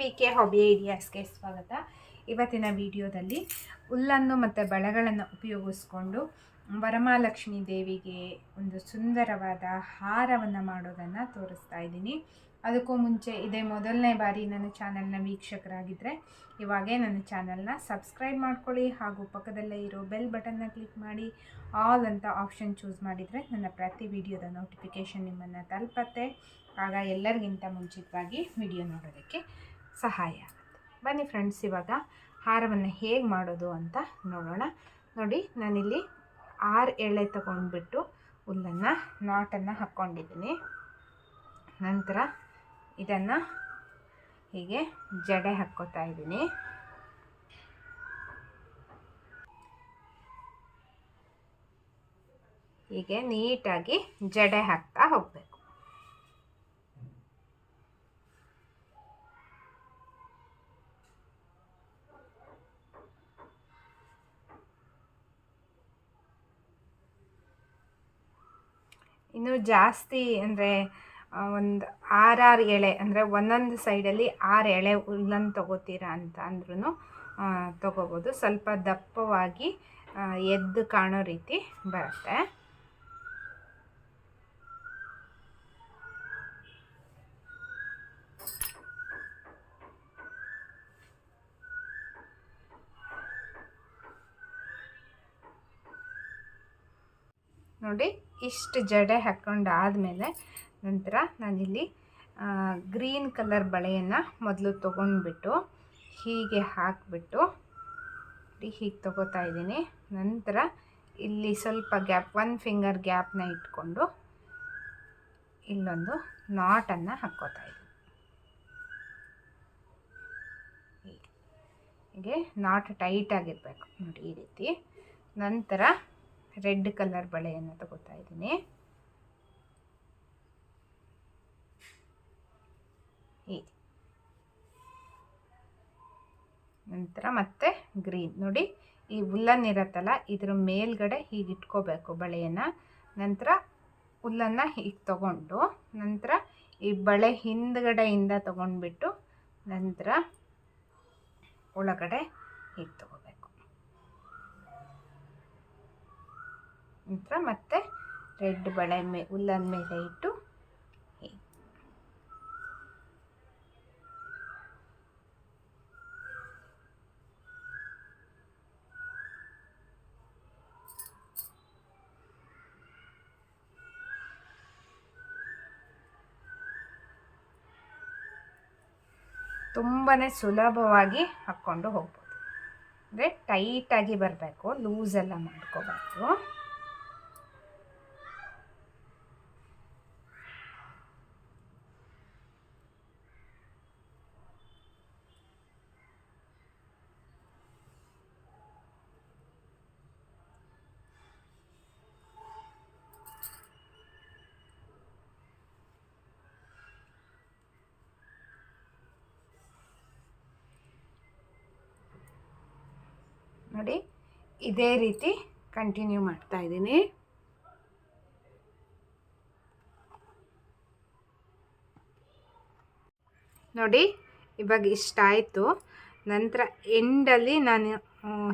V K hobby ಐಡಿಯಾಸ್ಗೆ ಸ್ವಾಗತ. ಇವತ್ತಿನ ವಿಡಿಯೋದಲ್ಲಿ ಹುಲ್ಲನ್ನು ಮತ್ತು ಬಳೆಗಳನ್ನು ಉಪಯೋಗಿಸ್ಕೊಂಡು ವರಮಹಾಲಕ್ಷ್ಮಿ ದೇವಿಗೆ ಒಂದು ಸುಂದರವಾದ ಹಾರವನ್ನು ಮಾಡೋದನ್ನು ತೋರಿಸ್ತಾ ಇದ್ದೀನಿ. ಅದಕ್ಕೂ ಮುಂಚೆ ಇದೇ ಮೊದಲನೇ ಬಾರಿ ನನ್ನ ಚಾನಲ್ನ ವೀಕ್ಷಕರಾಗಿದ್ದರೆ ಇವಾಗೇ ನನ್ನ ಚಾನಲ್ನ ಸಬ್ಸ್ಕ್ರೈಬ್ ಮಾಡ್ಕೊಳ್ಳಿ ಹಾಗೂ ಪಕ್ಕದಲ್ಲೇ ಇರೋ ಬೆಲ್ ಬಟನ್ನ ಕ್ಲಿಕ್ ಮಾಡಿ ಆಲ್ ಅಂತ ಆಪ್ಷನ್ ಚೂಸ್ ಮಾಡಿದರೆ ನನ್ನ ಪ್ರತಿ ವಿಡಿಯೋದ ನೋಟಿಫಿಕೇಷನ್ ನಿಮ್ಮನ್ನು ತಲುಪತ್ತೆ. ಆಗ ಎಲ್ಲರಿಗಿಂತ ಮುಂಚಿತವಾಗಿ ವಿಡಿಯೋ ನೋಡೋದಕ್ಕೆ ಸಹಾಯ ಆಗುತ್ತೆ. ಬನ್ನಿ ಫ್ರೆಂಡ್ಸ್ ಇವಾಗ ಹಾರವನ್ನು ಹೇಗೆ ಮಾಡೋದು ಅಂತ ನೋಡೋಣ. ನೋಡಿ, ನಾನಿಲ್ಲಿ ಆರು ಎಳೆ ತಗೊಂಡ್ಬಿಟ್ಟು ಹುಲ್ಲನ್ನು, ನಾಟನ್ನು ಹಾಕ್ಕೊಂಡಿದ್ದೀನಿ. ನಂತರ ಇದನ್ನು ಹೀಗೆ ಜಡೆ ಹಾಕ್ಕೋತಾ ಇದ್ದೀನಿ. ಹೀಗೆ ನೀಟಾಗಿ ಜಡೆ ಹಾಕ್ತಾ ಹೋಗಬೇಕು ಇನ್ನು ಜಾಸ್ತಿ ಅಂದರೆ ಒಂದು ಆರಾರು ಎಳೆ, ಅಂದರೆ ಒಂದೊಂದು ಸೈಡಲ್ಲಿ ಆರು ಎಳೆ ಹುಲ್ಲನ್ನು ತಗೋತೀರಾ ಅಂತ ಅಂದ್ರೂ ತೊಗೋಬೋದು. ಸ್ವಲ್ಪ ದಪ್ಪವಾಗಿ ಎದ್ದು ಕಾಣೋ ರೀತಿ ಬರುತ್ತೆ. ನೋಡಿ ಇಷ್ಟು ಜಡೆ ಹಾಕ್ಕೊಂಡು ಆದಮೇಲೆ ನಂತರ ನಾನಿಲ್ಲಿ ಗ್ರೀನ್ ಕಲರ್ ಬಳೆಯನ್ನು ಮೊದಲು ತೊಗೊಂಡ್ಬಿಟ್ಟು ಹೀಗೆ ಹಾಕಿಬಿಟ್ಟು ಹೀಗೆ ತೊಗೋತಾ ಇದ್ದೀನಿ. ನಂತರ ಇಲ್ಲಿ ಸ್ವಲ್ಪ ಗ್ಯಾಪ್, ಒನ್ ಫಿಂಗರ್ ಗ್ಯಾಪ್ನ ಇಟ್ಕೊಂಡು ಇಲ್ಲೊಂದು ನಾಟನ್ನು ಹಾಕ್ಕೋತಾ ಇದ್ದೀನಿ. ಹೀಗೆ. ನಾಟ್ ಟೈಟಾಗಿರಬೇಕು ನೋಡಿ ಈ ರೀತಿ. ನಂತರ ರೆಡ್ ಕಲರ್ ಬಳೆಯನ್ನು ತಗೋತಾ ಇದ್ದೀನಿ. ನಂತರ ಮತ್ತೆ ಗ್ರೀನ್. ನೋಡಿ, ಈ ಉಲ್ಲನ್ ಇರತ್ತಲ್ಲ, ಇದ್ರ ಮೇಲ್ಗಡೆ ಹೀಗೆ ಇಟ್ಕೋಬೇಕು ಬಳೆಯನ್ನು. ನಂತರ ಹುಲ್ಲನ್ನು ಹೀಗೆ ತಗೊಂಡು, ನಂತರ ಈ ಬಳೆ ಹಿಂದ್ಗಡೆಯಿಂದ ತಗೊಂಡ್ಬಿಟ್ಟು, ನಂತರ ಒಳಗಡೆ ಹೀಗೆ ತಗೋಬೇಕು. ನಂತರ ಮತ್ತೆ ರೆಡ್ ಬಳೆ ಮೇ, ಹುಲ್ಲನ ಮೇಲೆ ಇಟ್ಟು ತುಂಬಾ ಸುಲಭವಾಗಿ ಹಾಕ್ಕೊಂಡು ಹೋಗ್ಬೋದು. ಅಂದರೆ ಟೈಟಾಗಿ ಬರಬೇಕು ಲೂಸೆಲ್ಲ ಮಾಡ್ಕೋಬಾರ್ದು. ನೋಡಿ, ಇದೇ ರೀತಿ ಕಂಟಿನ್ಯೂ ಮಾಡ್ತಾ ಇದ್ದೀನಿ. ನೋಡಿ, ಇವಾಗ ಇಷ್ಟ ಆಯಿತು. ನಂತರ ಎಂಡಲ್ಲಿ ನಾನು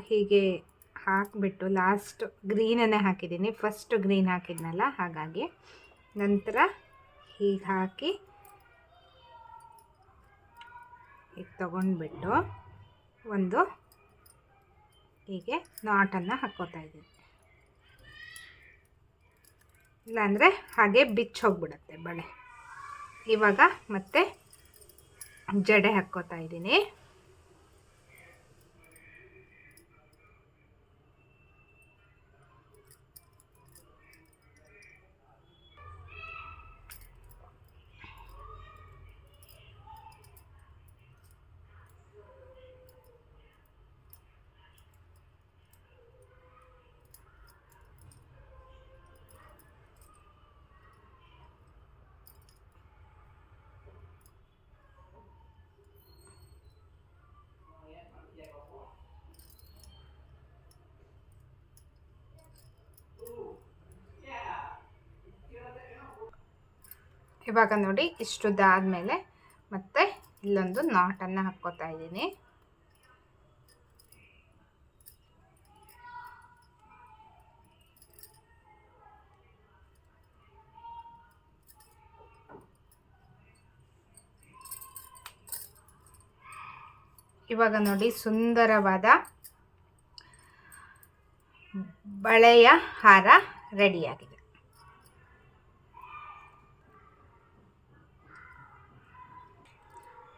ಹೀಗೆ ಹಾಕಿಬಿಟ್ಟು ಲಾಸ್ಟ್ ಗ್ರೀನನ್ನೇ ಹಾಕಿದ್ದೀನಿ. ಫಸ್ಟ್ ಗ್ರೀನ್ ಹಾಕಿದ್ನಲ್ಲ, ಹಾಗಾಗಿ. ನಂತರ ಹೀಗೆ ಹಾಕಿ ಹೀಗೆ ತಗೊಂಡ್ಬಿಟ್ಟು ಒಂದು ಹೀಗೆ ನಾಟನ್ನು ಹಾಕ್ಕೋತಾ ಇದ್ದೀನಿ. ಇಲ್ಲಾಂದರೆ ಹಾಗೆ ಬಿಚ್ಚಿ ಹೋಗ್ಬಿಡತ್ತೆ ಬಳೆ. ಇವಾಗ ಮತ್ತೆ ಜಡೆ ಹಾಕ್ಕೋತಾ ಇದ್ದೀನಿ. ಇವಾಗ ನೋಡಿ ಇಷ್ಟುದ್ದಾದಮೇಲೆ ಮತ್ತೆ ಇಲ್ಲೊಂದು ನಾಟನ್ನು ಹಾಕ್ಕೋತಾ ಇದ್ದೀನಿ. ಇವಾಗ ನೋಡಿ ಸುಂದರವಾದ ಬಳೆಯ ಹಾರ ರೆಡಿಯಾಗಿದೆ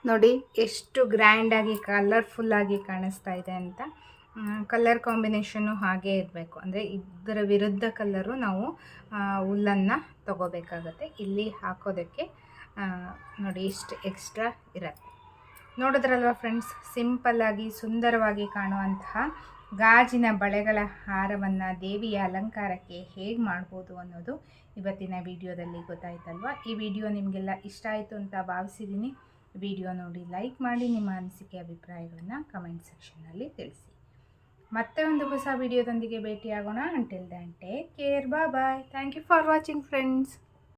ನೋಡಿ ಎಷ್ಟು ಗ್ರ್ಯಾಂಡಾಗಿ ಕಲರ್ಫುಲ್ಲಾಗಿ ಕಾಣಿಸ್ತಾ ಇದೆ ಅಂತ. ಕಲರ್ ಕಾಂಬಿನೇಷನ್ನು ಹಾಗೆ ಇರಬೇಕು. ಅಂದರೆ ಇದರ ವಿರುದ್ಧ ಕಲರು ನಾವು ಹುಲ್ಲನ್ನು ತಗೋಬೇಕಾಗತ್ತೆ. ಇಲ್ಲಿ ಹಾಕೋದಕ್ಕೆ ನೋಡಿ ಇಷ್ಟು ಎಕ್ಸ್ಟ್ರಾ ಇರುತ್ತೆ. ನೋಡಿದ್ರಲ್ವ ಫ್ರೆಂಡ್ಸ್ ಸಿಂಪಲ್ಲಾಗಿ ಸುಂದರವಾಗಿ ಕಾಣುವಂತಹ ಗಾಜಿನ ಬಳೆಗಳ ಹಾರವನ್ನು ದೇವಿಯ ಅಲಂಕಾರಕ್ಕೆ ಹೇಗೆ ಮಾಡ್ಬೋದು ಅನ್ನೋದು ಇವತ್ತಿನ ವಿಡಿಯೋದಲ್ಲಿ ಗೊತ್ತಾಯ್ತಲ್ವ? ಈ ವಿಡಿಯೋ ನಿಮಗೆಲ್ಲ ಇಷ್ಟ ಆಯಿತು ಅಂತ ಭಾವಿಸಿದ್ದೀನಿ. ವಿಡಿಯೋ ನೋಡಿ ಲೈಕ್ ಮಾಡಿ ನಿಮ್ಮ ಅನಿಸಿಕೆ ಅಭಿಪ್ರಾಯಗಳನ್ನು ಕಮೆಂಟ್ ಸೆಕ್ಷನ್ನಲ್ಲಿ ತಿಳಿಸಿ. ಮತ್ತೆ ಒಂದು ಹೊಸ ವಿಡಿಯೋದೊಂದಿಗೆ ಭೇಟಿಯಾಗೋಣ. ಅಂಟಿಲ್ ಟೇಕ್ ಕೇರ್ ಬಾ bye thank you for watching friends